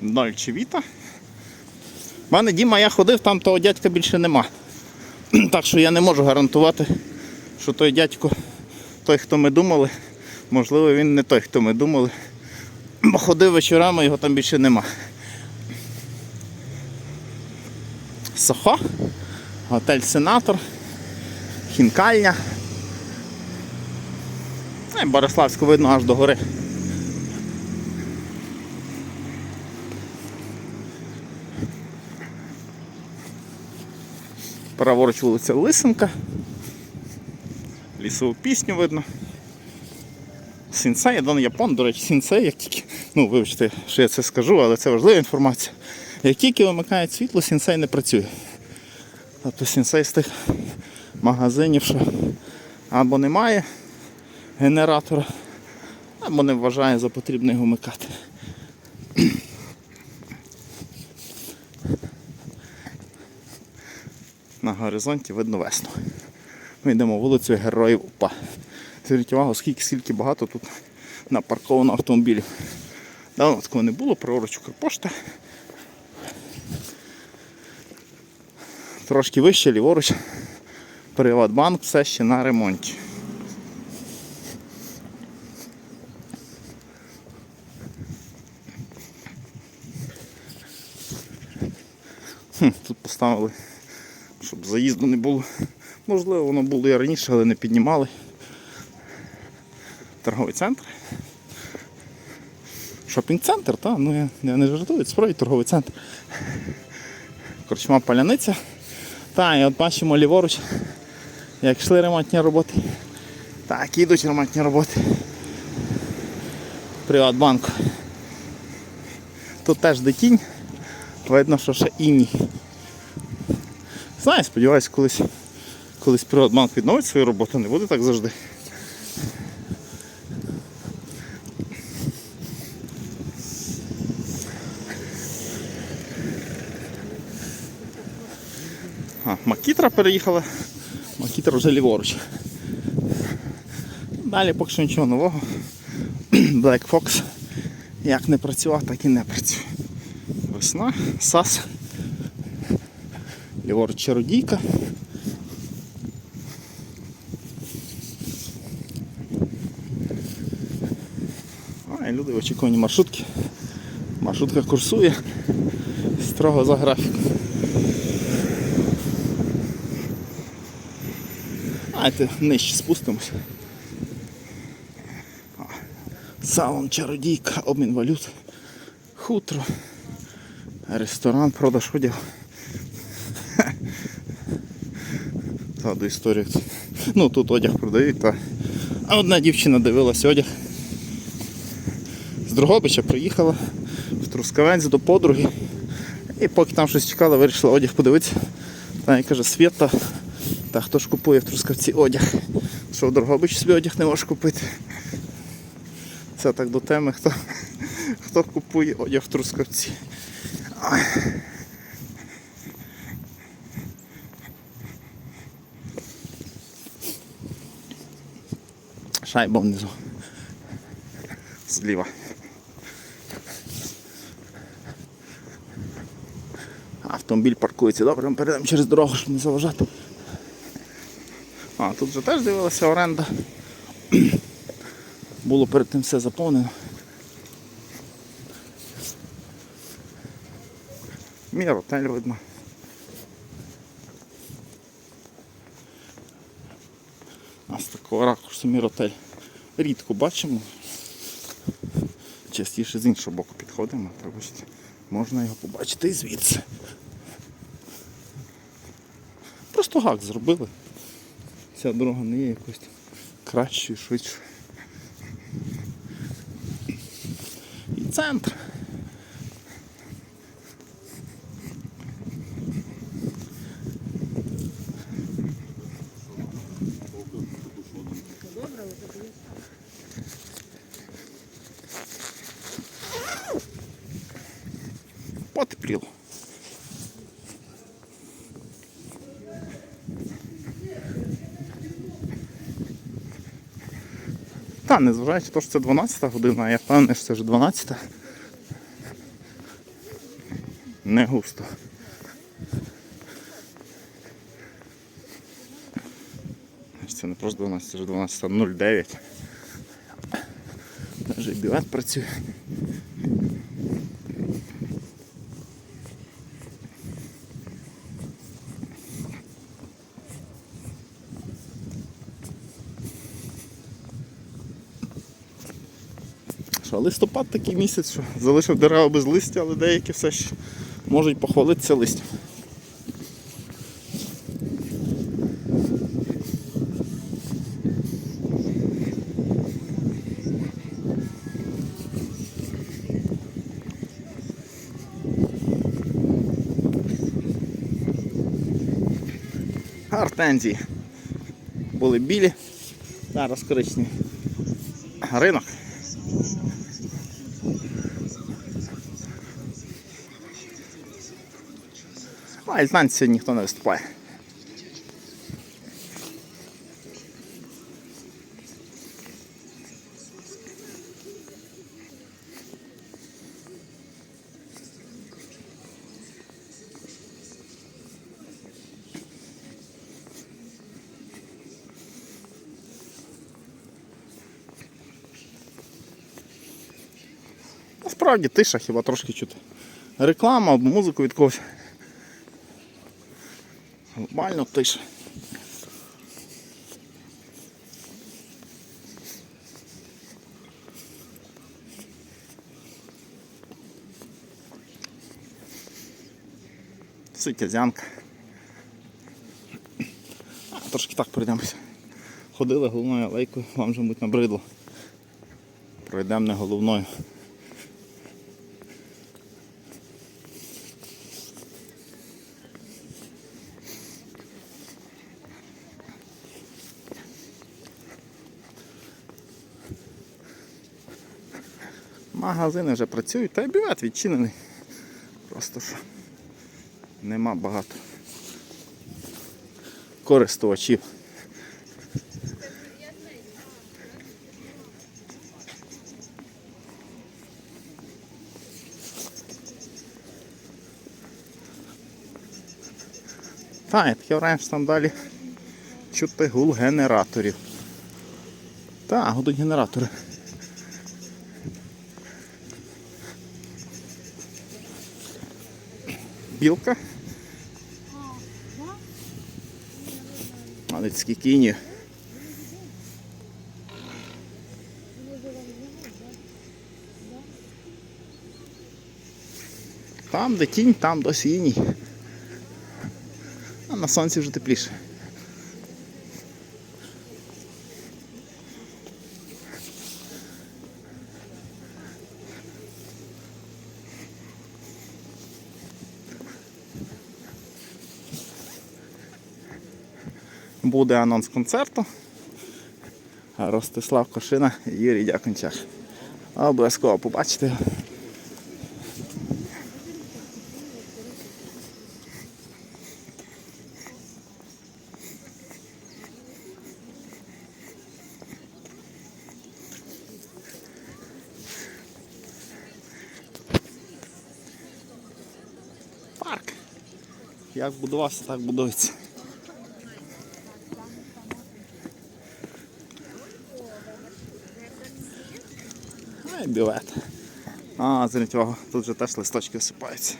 Дольче Віта. У мене Діма, я ходив, там того дядька більше нема. Так що я не можу гарантувати, що той дядько, той, хто ми думали, можливо, він не той, хто ми думали. Бо ходив вечорами, його там більше нема. Сохо, готель Сенатор, хінкальня. Бориславську видно аж до гори. Праворуч вулиця Лисенка. Лісову пісню видно. Сінсей, Дон Япон, до речі, сінсей, як тільки, ну вибачте, що я це скажу, але це важлива інформація. Як тільки вимикають світло, сінсей не працює. Тобто сінсей з тих магазинів, що або немає генератора, або не вважає за потрібне його вмикати. На горизонті видно весну. Ми йдемо вулицею Героїв УПА. Зверніть увагу, скільки скільки багато тут напарковано автомобілів. Давно такого не було, праворуч Укрпошта. Трошки вище, ліворуч. Приватбанк все ще на ремонті. Хм, тут поставили, щоб заїзду не було. Можливо, воно було і раніше, але не піднімали. Торговий центр. Шопінг-центр, так, ну я, я не жартую, це справді торговий центр. Корчма паляниця. Та, і от бачимо ліворуч, як йшли ремонтні роботи. Так, ідуть ремонтні роботи. Приватбанку. Тут теж де тінь. Видно, що ще іній. Знаю, сподіваюся, колись, колись Приватбанк відновить свою роботу, не буде так завжди. А, Макітра переїхала. Макітра вже ліворуч. Далі поки що нічого нового. Black Fox як не працював, так і не працює. Весна, САС. Ліворуч чародійка. А, і люди в очікуванні маршрутки. Маршрутка курсує строго за графіком. Давайте нижче спустимось. А, Салон чародійка, обмін валют, хутро, ресторан, продаж одягу. Згадую історію. Ну тут одяг продають, та а одна дівчина дивилась одяг. З Другобича приїхала в Трускавець до подруги. І поки там щось чекала, вирішила одяг подивитися. Та і каже, Свята, та хто ж купує в Трускавці одяг? Що в Дрогобичі собі одяг не може купити. Це так до теми, хто, хто купує одяг в Трускавці. Шайба внизу. Зліва. Автомобіль паркується. Добре, ми перейдемо через дорогу, щоб не заважати. А, тут вже теж дивилася оренда. Було перед тим все заповнено. Міротель видно. А з ракурсу міротель рідко бачимо. Частіше з іншого боку підходимо, то бачите, можна його побачити і звідси. Просто гак зробили. Ця дорога не є якось кращою, швидшою. І центр. Потепліло. Та, незважаючи на те, що це 12-та година, я впевнений, що це вже 12-та. не густо. Це не просто 12, це вже 12.09. Вже бювет працює. Що, листопад такий місяць, що залишив дерева без листя, але деякі все ще можуть похвалитися листям. Гортензії. Були білі, зараз коричневі. Ринок. А альтанці сьогодні ніхто не виступає. Насправді тиша, хіба трошки чути. Реклама музику від когось. Глобально тиша. Ситязянка. Трошки так пройдемося. Ходили головною алейкою, вам же мабуть набридло. Пройдемо не головною. Магазини вже працюють, та й бювет відчинений. Просто що нема багато користувачів. Так, я таке враження, там далі чути гул генераторів. Так, гудуть генератори. Білка. Малицькі кіні. Там, де тінь, там досі іній. А на сонці вже тепліше. Буде анонс концерту. Ростислав Кошина і Юрій Дякончак. Обов'язково побачите. Як будувався, так будується. Бювет. А, зверніть увагу, тут вже теж листочки осипаються.